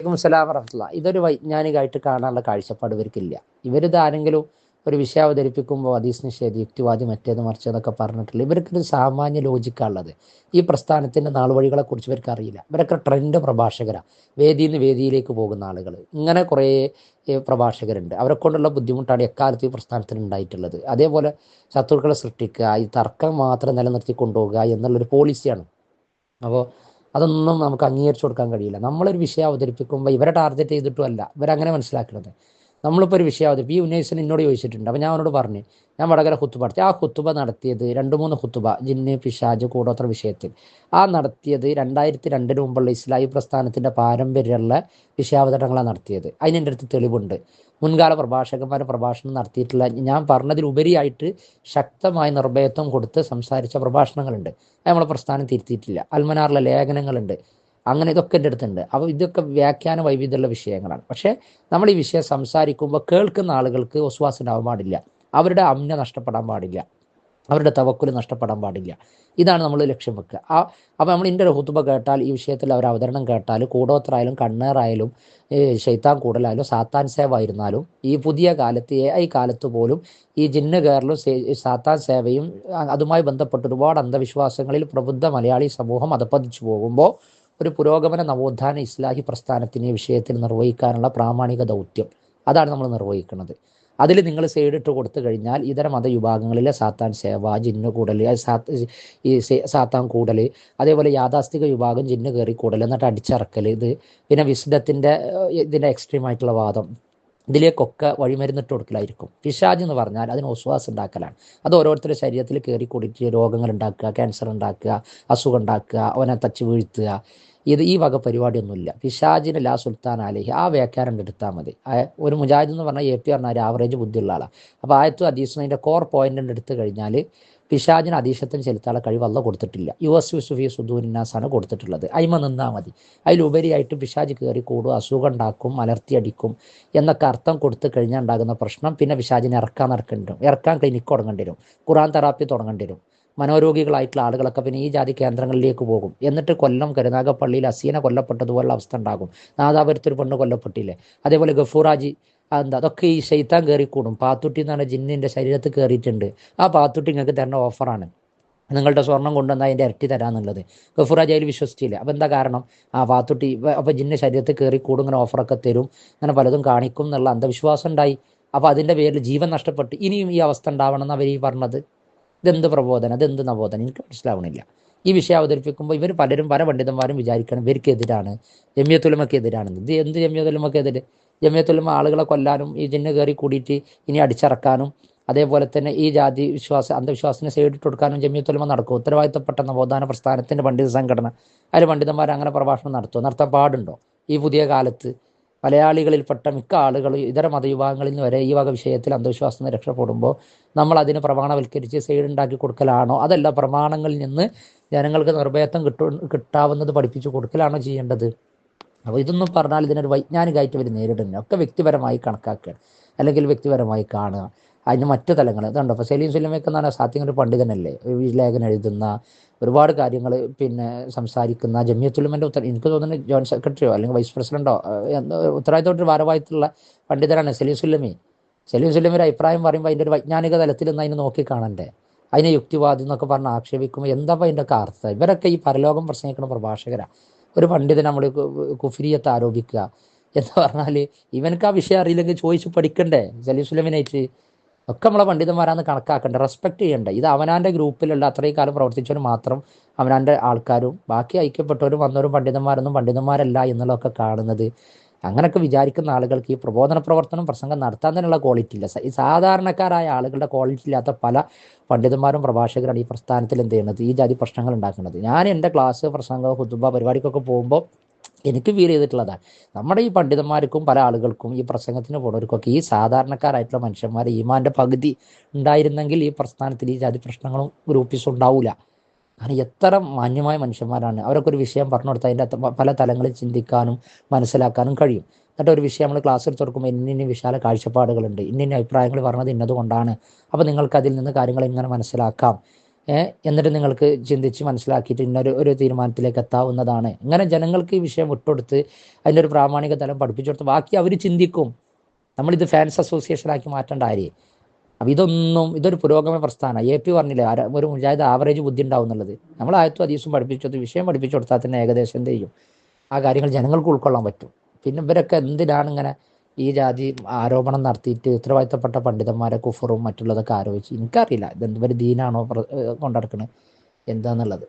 വലൈക്കും സലാം വറഹമുല്ല ഇതൊരു വൈജ്ഞാനികമായിട്ട് കാണാനുള്ള കാഴ്ചപ്പാട് ഇവർക്കില്ല. ഇവരിത് ആരെങ്കിലും ഒരു വിഷയം അവതരിപ്പിക്കുമ്പോൾ അതീസ് നിഷേധി യുക്തിവാദി മറ്റേത് മറിച്ചതൊക്കെ പറഞ്ഞിട്ടില്ല. ഇവർക്കൊരു സാമാന്യ ലോജിക്കാണുള്ളത് ഈ പ്രസ്ഥാനത്തിന്റെ നാളുവഴികളെ കുറിച്ച് ഇവർക്ക് അറിയില്ല ഇവരൊക്കെ ട്രെൻഡ് പ്രഭാഷകരാണ് വേദിയിൽ നിന്ന് വേദിയിലേക്ക് പോകുന്ന ആളുകൾ ഇങ്ങനെ കുറേ പ്രഭാഷകരുണ്ട്. അവരെ കൊണ്ടുള്ള ബുദ്ധിമുട്ടാണ് എക്കാലത്ത് ഈ പ്രസ്ഥാനത്തിന് ഉണ്ടായിട്ടുള്ളത്. അതേപോലെ ശത്രുക്കളെ സൃഷ്ടിക്കുക ഈ തർക്കം മാത്രം നിലനിർത്തി കൊണ്ടുപോകുക എന്നുള്ളൊരു പോളിസിയാണ് അപ്പോൾ അതൊന്നും നമുക്ക് അംഗീകരിച്ചു കൊടുക്കാൻ കഴിയില്ല. നമ്മളൊരു വിഷയം അവതരിപ്പിക്കുമ്പോൾ ഇവരെ ടാർഗറ്റ് ചെയ്തിട്ടും അല്ല. ഇവരങ്ങനെ മനസ്സിലാക്കുന്നത് നമ്മളിപ്പോൾ ഒരു വിഷയം അവതരിപ്പിക്കും ഈ ഉന്നയിസൻ എന്നോട് ചോദിച്ചിട്ടുണ്ട്. അപ്പോൾ ഞാൻ അവനോട് പറഞ്ഞു. ഞാൻ വടകര ഹുത്തുബ നടത്തി. ആ ഹുത്തുബ നടത്തിയത് രണ്ട് മൂന്ന് ഹുത്തുബ ജിന്ന് പിശാജ് കൂടോത്ര വിഷയത്തിൽ. ആ നടത്തിയത് രണ്ടായിരത്തി രണ്ടിന് മുമ്പുള്ള ഇസ്ലാഹി പ്രസ്ഥാനത്തിന്റെ പാരമ്പര്യമുള്ള വിഷയാവതരണങ്ങളാണ് നടത്തിയത്. അതിന് എന്റെ അടുത്ത് തെളിവുണ്ട്. മുൻകാല പ്രഭാഷകന്മാരെ പ്രഭാഷണം നടത്തിയിട്ടുള്ള ഞാൻ പറഞ്ഞതിലുപരിയായിട്ട് ശക്തമായ നിർഭയത്വം കൊടുത്ത് സംസാരിച്ച പ്രഭാഷണങ്ങളുണ്ട്. നമ്മളെ പ്രസ്ഥാനം തിരുത്തിയിട്ടില്ല. അൽമനാറിലെ ലേഖനങ്ങളുണ്ട്. അങ്ങനെ ഇതൊക്കെ എന്റെ അടുത്തുണ്ട്. അപ്പോൾ ഇതൊക്കെ വ്യാഖ്യാന വൈവിധ്യമുള്ള വിഷയങ്ങളാണ്. പക്ഷേ നമ്മൾ ഈ വിഷയം സംസാരിക്കുമ്പോൾ കേൾക്കുന്ന ആളുകൾക്ക് ഉസ്വാസം ഉണ്ടാവാൻ പാടില്ല. അവരുടെ അമ്ന നഷ്ടപ്പെടാൻ പാടില്ല. അവരുടെ തവക്കുൽ നഷ്ടപ്പെടാൻ പാടില്ല. ഇതാണ് നമ്മൾ ലക്ഷ്യം വെക്കുക. ആ അപ്പോൾ നമ്മൾ ഇതിന്റെ ഹുത്തുബ കേട്ടാൽ ഈ വിഷയത്തിൽ അവർ അവതരണം കേട്ടാൽ കൂടോത്രായാലും കണ്ണേറായാലും ഷെയ്ത്താൻ കൂടലായാലും സാത്താൻ സേവായിരുന്നാലും ഈ പുതിയ കാലത്ത് ഐ കാലത്ത് പോലും ഈ ജിന്ന് കയറലും സാത്താൻ സേവയും അതുമായി ബന്ധപ്പെട്ട് ഒരുപാട് അന്ധവിശ്വാസങ്ങളിൽ പ്രബുദ്ധ മലയാളി സമൂഹം അധപ്പതിച്ചു പോകുമ്പോൾ ഒരു പുരോഗമന നവോത്ഥാന ഇസ്ലാഹി പ്രസ്ഥാനത്തിന് വിഷയത്തിൽ നിർവഹിക്കാനുള്ള പ്രാമാണിക ദൗത്യം. അതാണ് നമ്മൾ നിർവഹിക്കുന്നത്. അതിൽ നിങ്ങൾ സൈഡിട്ട് കൊടുത്തു കഴിഞ്ഞാൽ ഇതര മതവിഭാഗങ്ങളിലെ സാത്താൻ സേവ ജിന്നു കൂടൽ ഈ സാത്താൻ കൂടൽ അതേപോലെ യാഥാസ്ഥിക വിഭാഗം ജിന്നു കയറി കൂടൽ എന്നിട്ട് അടിച്ചിറക്കൽ ഇത് പിന്നെ വിശുദ്ധത്തിന്റെ ഇതിന്റെ എക്സ്ട്രീം ആയിട്ടുള്ള വാദം. ഇതിലേക്കൊക്കെ വഴിമരുന്നിട്ട് കൊടുക്കലായിരിക്കും. പിശാജ് എന്ന് പറഞ്ഞാൽ അതിന് ഒസ്വാസ് ഉണ്ടാക്കലാണ്. അത് ഓരോരുത്തരുടെ ശരീരത്തിൽ കയറി കൂടിയിട്ട് രോഗങ്ങൾ ഉണ്ടാക്കുക ക്യാൻസർ ഉണ്ടാക്കുക അസുഖം ഉണ്ടാക്കുക അവനെ തച്ച് വീഴ്ത്തുക. ഇത് ഈ വക പരിപാടിയൊന്നുമില്ല. പിശാജിന് ലാ സുൽത്താൻ അലഹി ആ വ്യാഖ്യാനം എടുത്താൽ മതി. ഒരു മുജാഹിദ് എന്ന് പറഞ്ഞാൽ എ പി പറഞ്ഞാൽ ആവറേജ് ബുദ്ധിയുള്ള ആളാണ് അപ്പോൾ ആയത്തും അദീസിനെ കോർ പോയിന്റ് എടുത്തു കഴിഞ്ഞാൽ പിശാജിന് അധീശത്വം ചെലുത്താനുള്ള കഴിവ് അല്ല കൊടുത്തിട്ടില്ല. യു എസ് യുസുഫി സുദൂരിനാസാണ് കൊടുത്തിട്ടുള്ളത്. അയിമ നിന്നാൽ മതി. അതിലുപരിയായിട്ട് പിശാജ് കയറി കൂടും അസുഖം ഉണ്ടാക്കും അലർത്തിയടിക്കും എന്നൊക്കെ അർത്ഥം കൊടുത്തു കഴിഞ്ഞാൽ ഉണ്ടാകുന്ന പ്രശ്നം. പിന്നെ പിശാജിനെ ഇറക്കാൻ നടക്കേണ്ടി വരും ഇറക്കാൻ ക്ലിനിക്ക് തുടങ്ങേണ്ടി വരും. ഖുറാൻ തെറാപ്പി തുടങ്ങേണ്ടി വരും. മനോരോഗികളായിട്ടുള്ള ആളുകളൊക്കെ പിന്നെ ഈ ജാതി കേന്ദ്രങ്ങളിലേക്ക് പോകും. എന്നിട്ട് കൊല്ലം കരുനാഗപ്പള്ളിയിൽ അസീന കൊല്ലപ്പെട്ടതുപോലുള്ള അവസ്ഥ ഉണ്ടാകും. നാദാപുരത്തൊരു പെണ്ണ് കൊല്ലപ്പെട്ടില്ലേ? അതേപോലെ ഗഫൂറാജി എന്താ അതൊക്കെ ഈ ഷെയ്ത്താൻ കയറിക്കൂടും പാത്തുട്ടി എന്ന് പറഞ്ഞ ജിന്നിന്റെ ശരീരത്തിൽ കയറിയിട്ടുണ്ട് ആ പാത്തുട്ടി നിങ്ങൾക്ക് തരുന്ന ഓഫറാണ് നിങ്ങളുടെ സ്വർണം കൊണ്ടുവന്നാൽ അതിന്റെ ഇരട്ടി തരാന്നുള്ളത്. ഗഫൂർ അജയിൽ വിശ്വസിച്ചില്ല. അപ്പൊ എന്താ കാരണം? ആ പാത്തുട്ടി അപ്പൊ ജിന്ന് ശരീരത്തിൽ കയറി കൂടും ഇങ്ങനെ ഓഫറൊക്കെ തരും. അങ്ങനെ പലതും കാണിക്കും എന്നുള്ള അന്ധവിശ്വാസം ഉണ്ടായി. അപ്പോൾ അതിന്റെ പേരിൽ ജീവൻ നഷ്ടപ്പെട്ട്. ഇനിയും ഈ അവസ്ഥ ഉണ്ടാവണം എന്ന് അവർ ഈ പറഞ്ഞത്. ഇതെന്ത് പ്രബോധനം? അതെന്ത് നവോധനം? എനിക്ക് മനസ്സിലാവണില്ല. ഈ വിഷയം അവതരിപ്പിക്കുമ്പോൾ ഇവർ പലരും പല പണ്ഡിതന്മാരും വിചാരിക്കണം ഇവർക്കെതിരാണ് രമ്യത്തുലമക്ക് എതിരാണെന്ന് ഇത് എന്ത് രമ്യതുലമക്ക് എതിര്? ജമിയത്തുലമ ആളുകളെ കൊല്ലാനും ഈ ജിന്ന് കയറി കൂടിയിട്ട് ഇനി അടിച്ചിറക്കാനും അതേപോലെ തന്നെ ഈ ജാതി വിശ്വാസ അന്ധവിശ്വാസത്തിന് സൈഡിട്ട് കൊടുക്കാനും ജമിയത്തുലമ നടക്കും. ഉത്തരവാദിത്തപ്പെട്ട നവോത്ഥാന പ്രസ്ഥാനത്തിന്റെ പണ്ഡിത സംഘടന. അതിൽ പണ്ഡിതന്മാർ അങ്ങനെ പ്രഭാഷണം നടത്തുമോ നടത്താൻ പാടുണ്ടോ? ഈ പുതിയ കാലത്ത് മലയാളികളിൽപ്പെട്ട മിക്ക ആളുകളും ഇതര മതവിഭാഗങ്ങളിൽ നിന്ന് വരെ ഈ വക വിഷയത്തിൽ അന്ധവിശ്വാസം രക്ഷപ്പെടുമ്പോൾ നമ്മൾ അതിന് പ്രമാണവൽക്കരിച്ച് സൈഡ് ഉണ്ടാക്കി കൊടുക്കലാണോ? അതല്ല പ്രമാണങ്ങളിൽ നിന്ന് ജനങ്ങൾക്ക് നിർഭയത്വം കിട്ടു കിട്ടാവുന്നത് പഠിപ്പിച്ചു കൊടുക്കലാണോ ചെയ്യേണ്ടത്? അപ്പോൾ ഇതൊന്നും പറഞ്ഞാൽ ഇതിനൊരു വൈജ്ഞാനികമായിട്ട് ഇവർ നേരിടുന്നു. ഒക്കെ വ്യക്തിപരമായി കണക്കാക്കുകയാണ് അല്ലെങ്കിൽ വ്യക്തിപരമായി കാണുക. അതിന് മറ്റു തലങ്ങൾ. ഇതുണ്ട്? അപ്പോൾ സലീം സുലമയൊക്കെ എന്ന് പറഞ്ഞാൽ സാത്യം ഒരു പണ്ഡിതനല്ലേ? ലേഖനം എഴുതുന്ന ഒരുപാട് കാര്യങ്ങൾ പിന്നെ സംസാരിക്കുന്ന ജമിയത്തുലമന്റെ ഉത്തര എനിക്ക് തോന്നുന്നു ജോയിന്റ് സെക്രട്ടറിയോ അല്ലെങ്കിൽ വൈസ് പ്രസിഡന്റോ ഉത്തരവാദിത്തമായിട്ട് ഭാരവാഹിത്തുള്ള പണ്ഡിതരാണ് സലീം സുല്ലമി സലീം സുല്ലമി ഒരു അഭിപ്രായം പറയുമ്പോൾ അതിന്റെ ഒരു വൈജ്ഞാനിക തലത്തിൽ നിന്ന് അതിനെ നോക്കി കാണണ്ടേ അതിനെ യുക്തിവാദി എന്നൊക്കെ പറഞ്ഞ് ആക്ഷേപിക്കുമ്പോൾ എന്താ അതിന്റെ ഒക്കെ അർത്ഥം? ഇവരൊക്കെ ഈ പരലോകം പ്രസംഗിക്കുന്ന പ്രഭാഷകരാ. ഒരു പണ്ഡിതൻ നമ്മൾ കുഫിരിയത്ത് ആരോപിക്കുക. എന്ന് പറഞ്ഞാൽ ഇവനക്ക് ആ വിഷയം അറിയില്ലെങ്കിൽ ചോദിച്ച് പഠിക്കണ്ടേ? ജലീസുലമിനായിട്ട് ഒക്കെ നമ്മളെ പണ്ഡിതന്മാരാന്ന് കണക്കാക്കണ്ട റെസ്പെക്ട് ചെയ്യണ്ട? ഇത് അവനാന്റെ ഗ്രൂപ്പിലുള്ള അത്രയും കാലം പ്രവർത്തിച്ചവന് മാത്രം അവനാന്റെ ആൾക്കാരും ബാക്കി ഐക്യപ്പെട്ടവരും വന്നവരും പണ്ഡിതന്മാരൊന്നും പണ്ഡിതന്മാരല്ല എന്നുള്ളതൊക്കെ കാണുന്നത്. അങ്ങനെയൊക്കെ വിചാരിക്കുന്ന ആളുകൾക്ക് ഈ പ്രബോധന പ്രവർത്തനം പ്രസംഗം നടത്താൻ തന്നെയുള്ള ക്വാളിറ്റി ഇല്ല. ഈ സാധാരണക്കാരായ ആളുകളുടെ ക്വാളിറ്റി ഇല്ലാത്ത പല പണ്ഡിതന്മാരും പ്രഭാഷകരാണ് ഈ പ്രസ്ഥാനത്തിൽ എന്ത് ചെയ്യുന്നത്? ഈ ജാതി പ്രശ്നങ്ങൾ ഉണ്ടാക്കുന്നത്. ഞാൻ എന്റെ ക്ലാസ് പ്രസംഗം ഹുദുബ പരിപാടിക്കൊക്കെ പോകുമ്പോൾ എനിക്ക് ഫീൽ ചെയ്തിട്ടുള്ളതാണ്. നമ്മുടെ ഈ പണ്ഡിതന്മാർക്കും പല ആളുകൾക്കും ഈ പ്രസംഗത്തിന് പോണവർക്കൊക്കെ ഈ സാധാരണക്കാരായിട്ടുള്ള മനുഷ്യന്മാരെ ഈമാന്റെ പകുതി ഉണ്ടായിരുന്നെങ്കിൽ ഈ പ്രസ്ഥാനത്തിൽ ഈ ജാതി പ്രശ്നങ്ങളും ഗ്രൂപ്പീസും ഉണ്ടാവില്ല കാരണം എത്ര മാന്യമായ മനുഷ്യന്മാരാണ്. അവരൊക്കെ ഒരു വിഷയം പറഞ്ഞു കൊടുത്താൽ അതിന്റെ പല തലങ്ങളിൽ ചിന്തിക്കാനും മനസ്സിലാക്കാനും കഴിയും. എന്നിട്ട് ഒരു വിഷയം നമ്മൾ ക്ലാസ് എടുത്ത് കൊടുക്കുമ്പോൾ ഇന്ന ഇന്ന വിശാല കാഴ്ചപ്പാടുകളുണ്ട് ഇന്ന ഇന്ന അഭിപ്രായങ്ങൾ പറഞ്ഞത് ഇന്നതുകൊണ്ടാണ് അപ്പോൾ നിങ്ങൾക്ക് അതിൽ നിന്ന് കാര്യങ്ങൾ എങ്ങനെ മനസ്സിലാക്കാം? എന്നിട്ട് നിങ്ങൾക്ക് ചിന്തിച്ച് മനസ്സിലാക്കിയിട്ട് ഇന്നൊരു ഒരു തീരുമാനത്തിലേക്ക് എത്താവുന്നതാണ്. ഇങ്ങനെ ജനങ്ങൾക്ക് ഈ വിഷയം വിട്ടുകൊടുത്ത് അതിന്റെ ഒരു പ്രാമാണിക തലം പഠിപ്പിച്ചു കൊടുത്ത് ബാക്കി അവർ ചിന്തിക്കും. നമ്മളിത് ഫാൻസ് അസോസിയേഷൻ ആക്കി മാറ്റേണ്ട ആര് അപ്പം ഇതൊന്നും ഇതൊരു പുരോഗമന പ്രസ്ഥാനം. എ പി പറഞ്ഞില്ലേ ഒരു മുജാഹിദ് ആവറേജ് ബുദ്ധി ഉണ്ടാവും എന്നുള്ളത് നമ്മൾ ആയത്തും അതീസും പഠിപ്പിച്ചു വിഷയം പഠിപ്പിച്ചു കൊടുത്താൽ തന്നെ ഏകദേശം എന്ത് ചെയ്യും? ആ കാര്യങ്ങൾ ജനങ്ങൾക്ക് ഉൾക്കൊള്ളാൻ പറ്റും. പിന്നെ ഇവരൊക്കെ എന്തിനാണ് ഇങ്ങനെ ഈ ജാതി ആരോപണം നടത്തിയിട്ട് ഉത്തരവാദിത്തപ്പെട്ട പണ്ഡിതന്മാരെ കുഫറും മറ്റുള്ളതൊക്കെ ആരോപിച്ച്? എനിക്കറിയില്ല. ഇതെന്തൊരു ദീനാണോ ഏഹ് എന്താന്നുള്ളത്.